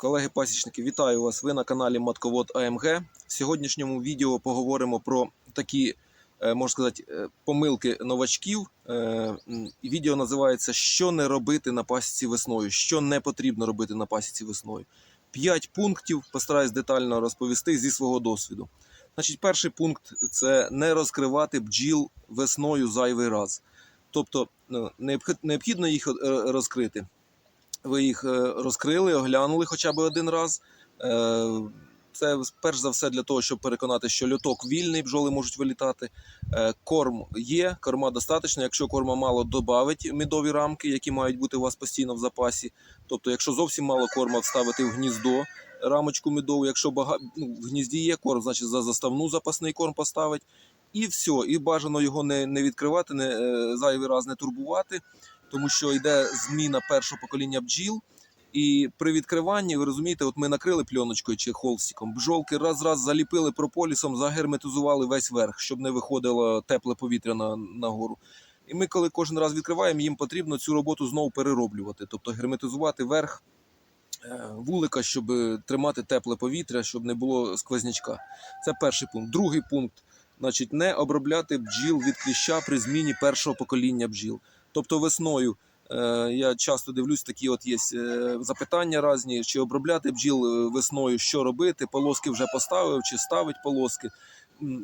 Колеги-пасічники, вітаю вас! Ви на каналі Матковод АМГ. В сьогоднішньому відео поговоримо про такі, можна сказати, е, помилки новачків. Е, Відео називається Що не робити на пасіці весною, що не потрібно робити на пасіці весною. П'ять пунктів постараюсь детально розповісти зі свого досвіду. Значить, перший пункт це не розкривати бджіл весною зайвий раз. Тобто необхідно їх е, розкрити ви їх е, розкрили, оглянули хоча б один раз. Це перш за все для того, щоб переконати, що льоток вільний, бджоли можуть вилітати. Е, Корм є, корма достатньо. Якщо корма мало, додавить медові рамки, які мають бути у вас постійно в запасі. Тобто, якщо зовсім мало корма, вставити в гніздо рамочку медову. Якщо бага... ну, в гнізді є корм, значить за заставну запасний корм поставить. І все. І бажано його не, не відкривати, не е, зайвий раз не турбувати тому що йде зміна першого покоління бджіл. І при відкриванні, ви розумієте, от ми накрили пленочкою чи холстиком, бджолки раз-раз заліпили прополісом, загерметизували весь верх, щоб не виходило тепле повітря на, нагору. І ми, коли кожен раз відкриваємо, їм потрібно цю роботу знову перероблювати, тобто герметизувати верх е, вулика, щоб тримати тепле повітря, щоб не було сквознячка. Це перший пункт. Другий пункт, значить, не обробляти бджіл від кліща при зміні першого покоління бджіл. Тобто весною я часто дивлюсь, такі от є е, запитання різні, чи обробляти бджіл е, весною, що робити, полоски вже поставив, чи ставить полоски.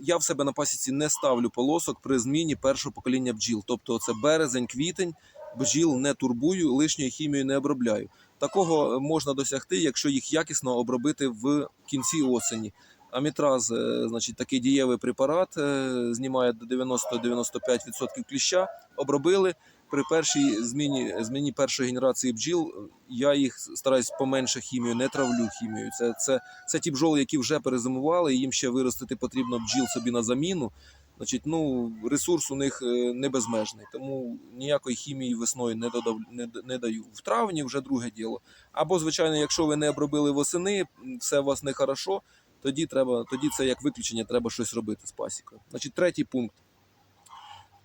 Я в себе на пасіці не ставлю полосок при зміні першого покоління бджіл. Тобто це березень, квітень, бджіл не турбую, лишньою хімією не обробляю. Такого можна досягти, якщо їх якісно обробити в кінці осені. Амітраз, е, значить, такий дієвий препарат, е, знімає до 90-95% кліща. Обробили при першій зміні, зміні першої генерації бджіл. Я їх стараюсь поменше хімію, не травлю хімію. Це, це, це ті бджоли, які вже перезимували, і їм ще виростити потрібно бджіл собі на заміну. Значить, ну, ресурс у них е, не безмежний, тому ніякої хімії весною не, додав, не, не даю. В травні вже друге діло. Або, звичайно, якщо ви не обробили восени, все у вас не хорошо, тоді треба, тоді це як виключення, треба щось робити з пасікою. Значить, третій пункт.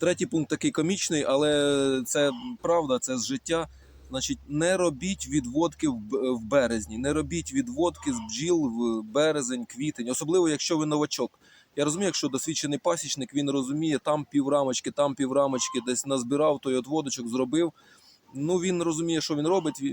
Третій пункт такий комічний, але це правда, це з життя. Значить, не робіть відводки в березні, не робіть відводки з бджіл в березень, квітень, особливо якщо ви новачок. Я розумію, якщо досвідчений пасічник, він розуміє, там піврамочки, там піврамочки, десь назбирав той отводочок, зробив. Ну він розуміє, що він робить,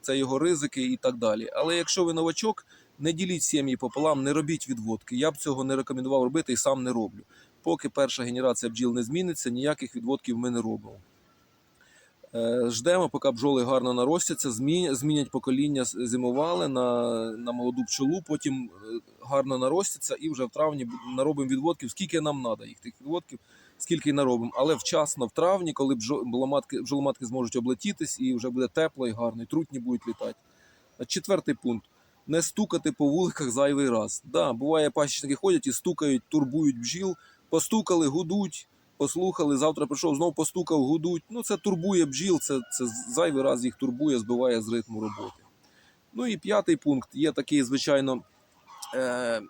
це його ризики і так далі. Але якщо ви новачок, не діліть сім'ї пополам, не робіть відводки. Я б цього не рекомендував робити і сам не роблю. Поки перша генерація бджіл не зміниться, ніяких відводків ми не робимо. Е, Ждемо, поки бджоли гарно наростяться, змінять, покоління, зимували на, на молоду пчолу, потім е, гарно наростяться і вже в травні наробимо відводків, скільки нам треба їх тих відводків, скільки наробимо. Але вчасно в травні, коли бджо- бджоломатки, бджоломатки зможуть облетітись і вже буде тепло і гарно, і трутні будуть літати. Четвертий пункт. Не стукати по вуликах зайвий раз. Да, буває, пасічники ходять і стукають, турбують бджіл, постукали, гудуть, послухали, завтра прийшов, знов постукав, гудуть. Ну, це турбує бджіл, це, це зайвий раз їх турбує, збиває з ритму роботи. Ну і п'ятий пункт є такий, звичайно, е,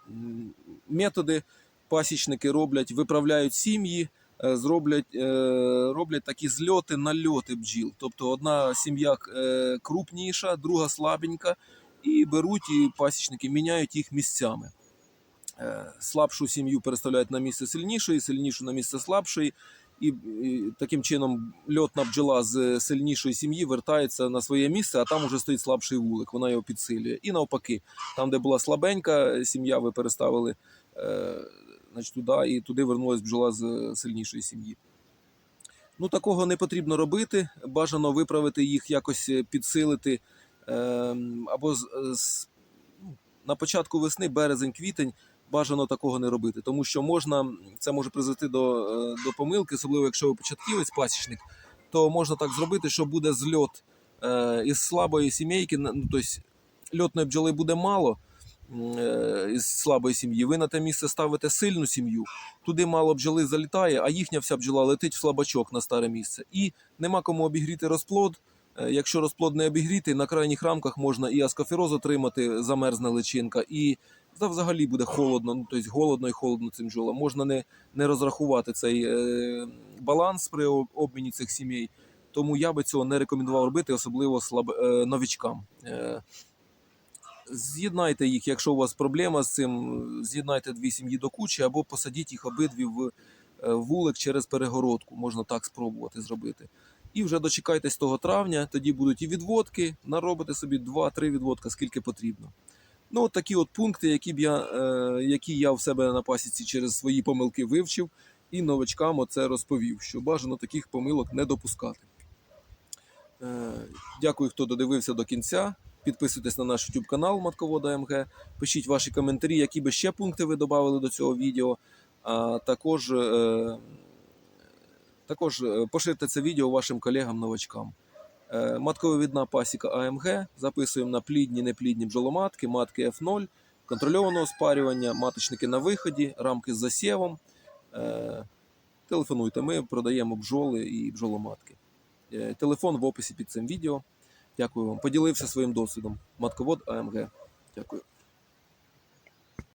методи. Пасічники роблять, виправляють сім'ї, е, зроблять, е, роблять такі зльоти, нальоти бджіл. Тобто одна сім'я е, крупніша, друга слабенька, і беруть і пасічники міняють їх місцями. Е, Слабшу сім'ю переставляють на місце сильнішої, сильнішу на місце слабшої. І, таким чином льотна бджола з сильнішої сім'ї вертається на своє місце, а там уже стоїть слабший вулик, вона його підсилює. І навпаки, там, де була слабенька сім'я, ви переставили е, значить, туди, і туди вернулась бджола з сильнішої сім'ї. Ну, такого не потрібно робити. Бажано виправити їх, якось е, підсилити. Е, або з, з, ну, на початку весни, березень, квітень, бажано такого не робити, тому що можна, це може призвести до, е, до помилки, особливо якщо ви початківець, пасічник, то можна так зробити, що буде зльот е, із слабої сімейки, ну, тобто льотної бджоли буде мало е, із слабої сім'ї. Ви на те місце ставите сильну сім'ю, туди мало бджоли залітає, а їхня вся бджола летить в слабачок на старе місце. І нема кому обігріти розплод. Якщо розплод не обігрітий, на крайніх рамках можна і аскофероз отримати, замерзне личинка, і та взагалі буде холодно, ну, тобто голодно і холодно цим бджолам. Можна не, не розрахувати цей е, баланс при обміні цих сімей. Тому я би цього не рекомендував робити, особливо слаб, е, новічкам. Е, з'єднайте їх, якщо у вас проблема з цим, з'єднайте дві сім'ї до кучі або посадіть їх обидві в е, вулик через перегородку. Можна так спробувати зробити. І вже дочекайтесь того травня, тоді будуть і відводки, наробите собі 2-3 відводка, скільки потрібно. Ну, от такі от пункти, які, б я, е, які я в себе на пасіці через свої помилки вивчив, і новачкам оце розповів, що бажано таких помилок не допускати. Е, дякую, хто додивився до кінця. Підписуйтесь на наш YouTube канал Матковода МГ. Пишіть ваші коментарі, які би ще пункти ви додали до цього відео. А також, е, також поширте це відео вашим колегам-новачкам. Е, пасіка АМГ. Записуємо на плідні, неплідні бджоломатки, матки F0, контрольованого спарювання, маточники на виході, рамки з засєвом. Е, Телефонуйте, ми продаємо бджоли і бджоломатки. Е, Телефон в описі під цим відео. Дякую вам. Поділився своїм досвідом. Матковод АМГ. Дякую.